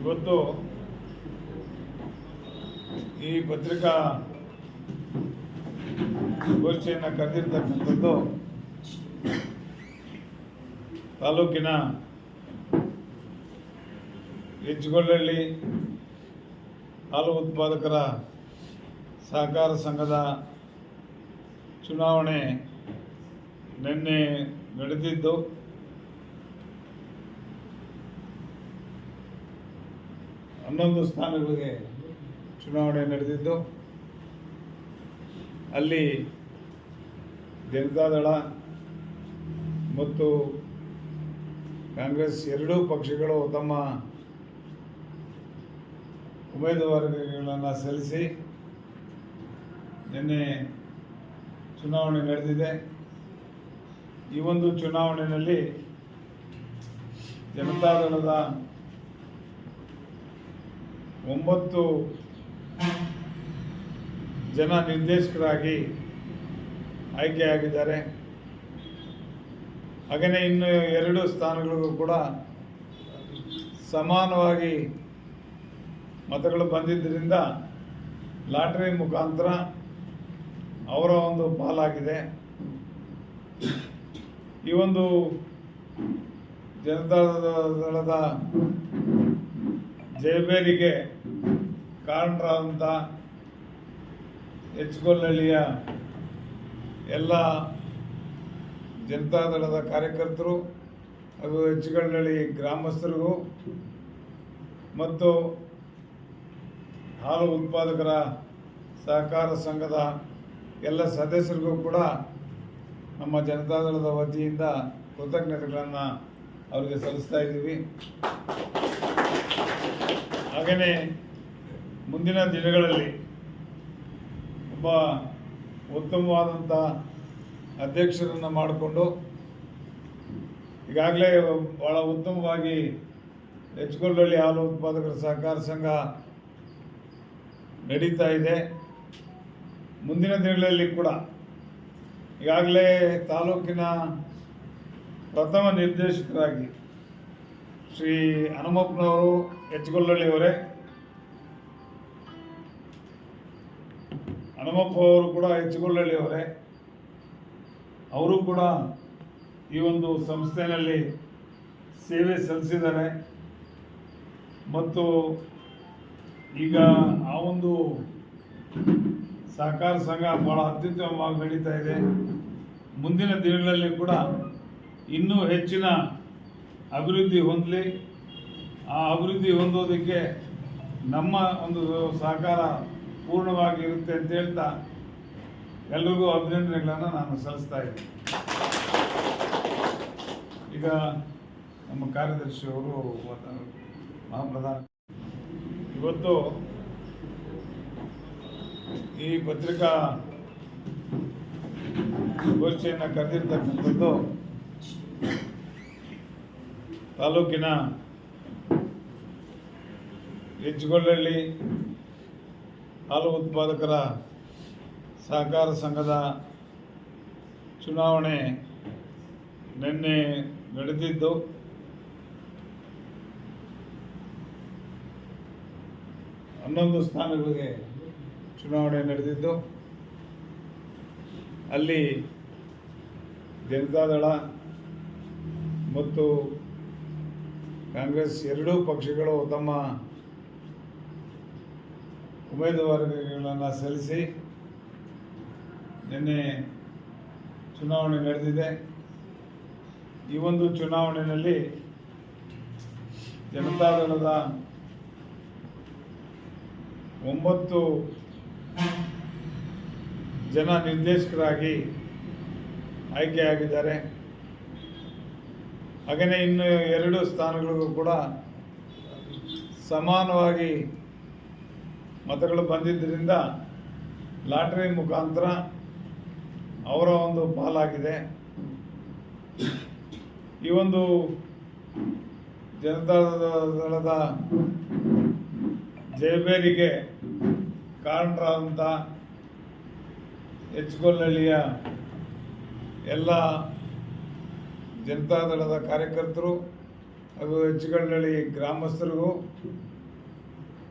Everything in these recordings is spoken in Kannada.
ಇವತ್ತು ಈ ಪತ್ರಿಕಾ ಗೋಷ್ಠಿಯನ್ನು ಕರೆದಿರ್ತಕ್ಕಂಥದ್ದು ತಾಲೂಕಿನ ಹೆಜ್ಗೊಳ್ಳಳ್ಳಿ ಹಾಲು ಉತ್ಪಾದಕರ ಸಹಕಾರ ಸಂಘದ ಚುನಾವಣೆ ನಿನ್ನೆ ನಡೆದಿದ್ದು. ಹನ್ನೊಂದು ಸ್ಥಾನಗಳಿಗೆ ಚುನಾವಣೆ ನಡೆದಿದ್ದು, ಅಲ್ಲಿ ಜನತಾದಳ ಮತ್ತು ಕಾಂಗ್ರೆಸ್ ಎರಡೂ ಪಕ್ಷಗಳು ತಮ್ಮ ಉಮೇದುವಾರಿಕೆಗಳನ್ನು ಸಲ್ಲಿಸಿ ನಿನ್ನೆ ಚುನಾವಣೆ ನಡೆದಿದೆ. ಈ ಒಂದು ಚುನಾವಣೆಯಲ್ಲಿ ಜನತಾದಳದ ಒಂಬತ್ತು ಜನ ನಿರ್ದೇಶಕರಾಗಿ ಆಯ್ಕೆಯಾಗಿದ್ದಾರೆ ಹಾಗೆಯೇ ಇನ್ನು ಎರಡು ಸ್ಥಾನಗಳಿಗೂ ಕೂಡ ಸಮಾನವಾಗಿ ಮತಗಳು ಬಂದಿದ್ದರಿಂದ ಲಾಟ್ರಿ ಮುಖಾಂತರ ಅವರ ಒಂದು ಪಾಲಾಗಿದೆ. ಈ ಒಂದು ಜನತಾದಳದ ಜಯಬೇರಿಗೆ ಕಾರಣರಾದಂಥ ಹೆಚ್ಗೊಲ್ಲಳ್ಳಿಯ ಎಲ್ಲ ಜನತಾದಳದ ಕಾರ್ಯಕರ್ತರು ಹಾಗೂ ಹೆಚ್ಚುಗಳ್ಳಳ್ಳಿ ಗ್ರಾಮಸ್ಥರಿಗೂ ಮತ್ತು ಹಾಲು ಉತ್ಪಾದಕರ ಸಹಕಾರ ಸಂಘದ ಎಲ್ಲ ಸದಸ್ಯರಿಗೂ ಕೂಡ ನಮ್ಮ ಜನತಾದಳದ ವತಿಯಿಂದ ಕೃತಜ್ಞತೆಗಳನ್ನು ಅವರಿಗೆ ಸಲ್ಲಿಸ್ತಾ ಇದ್ದೀವಿ. ಹಾಗೆಯೇ ಮುಂದಿನ ದಿನಗಳಲ್ಲಿ ಒಬ್ಬ ಉತ್ತಮವಾದಂಥ ಅಧ್ಯಕ್ಷರನ್ನು ಮಾಡಿಕೊಂಡು ಈಗಾಗಲೇ ಭಾಳ ಉತ್ತಮವಾಗಿ ಹೆಚ್ಗೊಳ್ಳಳ್ಳಿ ಹಾಲು ಉತ್ಪಾದಕರ ಸಹಕಾರ ಸಂಘ ನಡೀತಾ ಇದೆ. ಮುಂದಿನ ದಿನಗಳಲ್ಲಿ ಕೂಡ ಈಗಾಗಲೇ ತಾಲೂಕಿನ ಪ್ರಥಮ ನಿರ್ದೇಶಕರಾಗಿ ಶ್ರೀ ಹನುಮಪ್ಪನವರು ಹೆಚ್ಗೊಳ್ಳಳ್ಳಿಯವರೇ ಹನುಮಪ್ಪ ಅವರು ಕೂಡ ಹೆಚ್ಗೊಳ್ಳಳ್ಳಿಯವರೇ ಅವರು. ಕೂಡ ಈ ಒಂದು ಸಂಸ್ಥೆಯಲ್ಲಿ ಸೇವೆ ಸಲ್ಲಿಸಿದ್ದಾರೆ. ಮತ್ತು ಈಗ ಆ ಒಂದು ಸಹಕಾರ ಸಂಘ ಭಾಳ ಅತ್ಯುತ್ತಮವಾಗಿ ನಡೀತಾ ಇದೆ. ಮುಂದಿನ ದಿನಗಳಲ್ಲಿ ಕೂಡ ಇನ್ನೂ ಹೆಚ್ಚಿನ ಅಭಿವೃದ್ಧಿ ಹೊಂದಲಿ. ಆ ಅಭಿವೃದ್ಧಿ ಹೊಂದೋದಕ್ಕೆ ನಮ್ಮ ಒಂದು ಸಹಕಾರ ಪೂರ್ಣವಾಗಿ ಇರುತ್ತೆ ಅಂತ ಹೇಳ್ತಾ ಎಲ್ರಿಗೂ ಅಭಿನಂದನೆಗಳನ್ನು ನಾನು ಸಲ್ಲಿಸ್ತಾ ಇದ್ದೀನಿ. ಈಗ ನಮ್ಮ ಕಾರ್ಯದರ್ಶಿಯವರು ಮಹಾಪ್ರಧಾನ ಇವತ್ತು ಈ ಪತ್ರಿಕಾ ಗೋಷ್ಠಿಯನ್ನು ಕರೆದಿರ್ತಕ್ಕಂಥದ್ದು ತಾಲೂಕಿನ ಹೆಜ್ಗೊಳ್ಳಳ್ಳಿ ಹಾಲು ಉತ್ಪಾದಕರ ಸಹಕಾರ ಸಂಘದ ಚುನಾವಣೆ ನಿನ್ನೆ ನಡೆದಿದ್ದು, ಹನ್ನೊಂದು ಸ್ಥಾನಗಳಿಗೆ ಚುನಾವಣೆ ನಡೆದಿದ್ದು. ಅಲ್ಲಿ ಜನತಾದಳ ಮತ್ತು ಕಾಂಗ್ರೆಸ್ ಎರಡೂ ಪಕ್ಷಗಳು ತಮ್ಮ ಉಮೇದುವಾರಿಕೆಗಳನ್ನು ಸಲ್ಲಿಸಿ ನಿನ್ನೆ ಚುನಾವಣೆ ನಡೆದಿದೆ. ಈ ಒಂದು ಚುನಾವಣೆಯಲ್ಲಿ ಜನತಾದಳದ ಒಂಬತ್ತು ಜನ ನಿರ್ದೇಶಕರಾಗಿ ಆಯ್ಕೆಯಾಗಿದ್ದಾರೆ. ಹಾಗೆಯೇ ಇನ್ನು ಎರಡು ಸ್ಥಾನಗಳಿಗೂ ಕೂಡ ಸಮಾನವಾಗಿ ಮತಗಳು ಬಂದಿದ್ದರಿಂದ ಲಾಟ್ರಿ ಮುಖಾಂತರ ಅವರ ಒಂದು ಪಾಲಾಗಿದೆ. ಈ ಒಂದು ಜನತಾದಳದ ಜಯಬೇರಿಗೆ ಕಾರಣರಾದಂಥ ಹೆಚ್ಗೊಲ್ಲಳ್ಳಿಯ ಎಲ್ಲ ಜನತಾದಳದ ಕಾರ್ಯಕರ್ತರು ಹಾಗೂ ಹೆಚ್ಚುಗಳ್ಳಳ್ಳಿ ಗ್ರಾಮಸ್ಥರಿಗೂ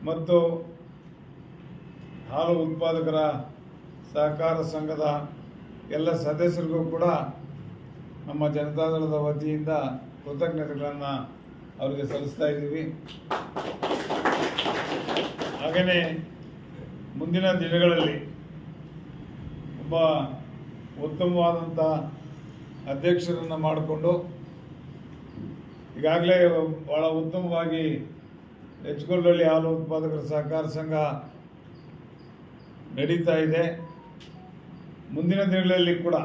ಮತ್ತು ಹಾಲು ಉತ್ಪಾದಕರ ಸಹಕಾರ ಸಂಘದ ಎಲ್ಲ ಸದಸ್ಯರಿಗೂ ಕೂಡ ನಮ್ಮ ಜನತಾದಳದ ವತಿಯಿಂದ ಕೃತಜ್ಞತೆಗಳನ್ನು ಅವರಿಗೆ ಸಲ್ಲಿಸ್ತಾ ಇದ್ದೀವಿ. ಹಾಗೆಯೇ ಮುಂದಿನ ದಿನಗಳಲ್ಲಿ ಒಬ್ಬ ಉತ್ತಮವಾದಂಥ ಅಧ್ಯಕ್ಷರನ್ನು ಮಾಡಿಕೊಂಡು ಈಗಾಗಲೇ ಭಾಳ ಉತ್ತಮವಾಗಿ ಹೆಚ್ಕೊಳ್ಳಳ್ಳಿ ಹಾಲು ಉತ್ಪಾದಕರ ಸಹಕಾರ ಸಂಘ ನಡೀತಾ ಇದೆ. ಮುಂದಿನ ದಿನಗಳಲ್ಲಿ ಕೂಡ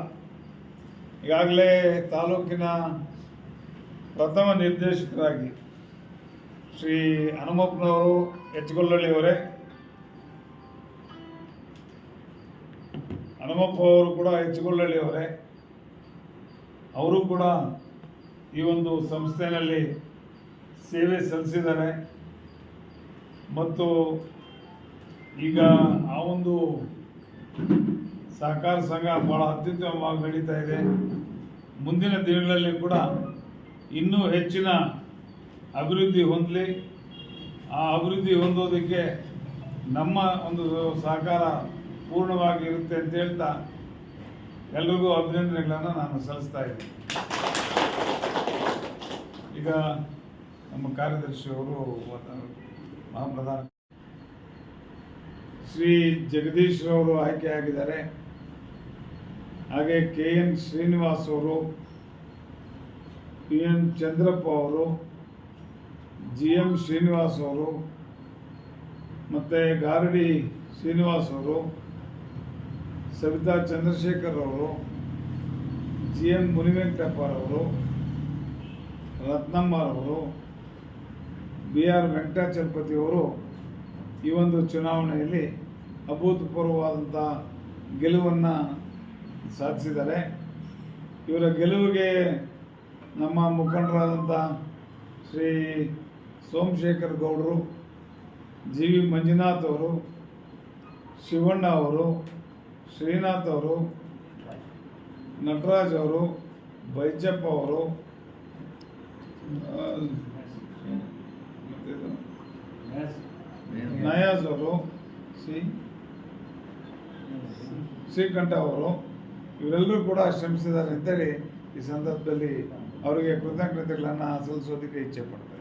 ಈಗಾಗಲೇ ತಾಲೂಕಿನ ಪ್ರಥಮ ನಿರ್ದೇಶಕರಾಗಿ ಶ್ರೀ ಹನುಮಪ್ಪನವರು ಹೆಚ್ಗೊಲ್ಲಳ್ಳಿಯವರೇ ಹನುಮಪ್ಪ ಅವರು ಕೂಡ ಹೆಚ್ಗೊಲ್ಲಳ್ಳಿಯವರೇ ಅವರು ಕೂಡ ಈ ಒಂದು ಸಂಸ್ಥೆನಲ್ಲಿ ಸೇವೆ ಸಲ್ಲಿಸಿದ್ದಾರೆ. ಮತ್ತು ಈಗ ಆ ಒಂದು ಸಹಕಾರ ಸಂಘ ಭಾಳ ಅತ್ಯುತ್ತಮವಾಗಿ ನಡೀತಾ ಇದೆ. ಮುಂದಿನ ದಿನಗಳಲ್ಲಿ ಕೂಡ ಇನ್ನೂ ಹೆಚ್ಚಿನ ಅಭಿವೃದ್ಧಿ ಹೊಂದಲಿ. ಆ ಅಭಿವೃದ್ಧಿ ಹೊಂದೋದಕ್ಕೆ ನಮ್ಮ ಒಂದು ಸಹಕಾರ ಪೂರ್ಣವಾಗಿ ಇರುತ್ತೆ ಅಂತ ಹೇಳ್ತಾ ಎಲ್ರಿಗೂ ಅಭಿನಂದನೆಗಳನ್ನು ನಾನು ಸಲ್ಲಿಸ್ತಾ ಇದ್ದೀನಿ. ಈಗ ನಮ್ಮ ಕಾರ್ಯದರ್ಶಿಯವರು ಮಹಾಪ್ರಧಾನ ಶ್ರೀ ಜಗದೀಶ್ ಅವರು ಆಯ್ಕೆಯಾಗಿದ್ದಾರೆ ಹಾಗೆ ಕೆ ಎನ್ ಶ್ರೀನಿವಾಸ್ ಅವರು, ಪಿ ಎನ್ ಚಂದ್ರಪ್ಪ ಅವರು, ಜಿ ಎಂ ಶ್ರೀನಿವಾಸ್ ಅವರು, ಮತ್ತು ಗಾರಡಿ ಶ್ರೀನಿವಾಸ್ ಅವರು ಸವಿತಾ ಚಂದ್ರಶೇಖರ್ ಅವರು ಜಿ ಎನ್ ಮುನಿವೆಂಕಟಪ್ಪರವರು ರತ್ನಮ್ಮರವರು ಬಿ ಆರ್ ವೆಂಕಟಾಚಲಪತಿ ಅವರು ಈ ಒಂದು ಚುನಾವಣೆಯಲ್ಲಿ ಅಭೂತಪೂರ್ವವಾದಂಥ ಗೆಲುವನ್ನು ಸಾಧಿಸಿದ್ದಾರೆ. ಇವರ ಗೆಲುವಿಗೆ ನಮ್ಮ ಮುಖಂಡರಾದಂಥ ಶ್ರೀ ಸೋಮಶೇಖರ್ ಗೌಡರು, ಜಿ ವಿ ಮಂಜುನಾಥ್ ಅವರು, ಶಿವಣ್ಣ ಅವರು ಶ್ರೀನಾಥ್ ಅವರು, ನಟರಾಜ್ ಅವರು, ಬೈಜಪ್ಪ ಅವರು, ನಯಾಜ್ ಅವರು, ಸಿ ಶ್ರೀಕಂಠ ಅವರು, ಇವರೆಲ್ಲರೂ ಕೂಡ ಶ್ರಮಿಸಿದ್ದಾರೆ ಅಂತೇಳಿ ಈ ಸಂದರ್ಭದಲ್ಲಿ ಅವರಿಗೆ ಕೃತಜ್ಞತೆಗಳನ್ನು ಸಲ್ಲಿಸೋದಕ್ಕೆ ಇಚ್ಛೆ ಪಡ್ತಾರೆ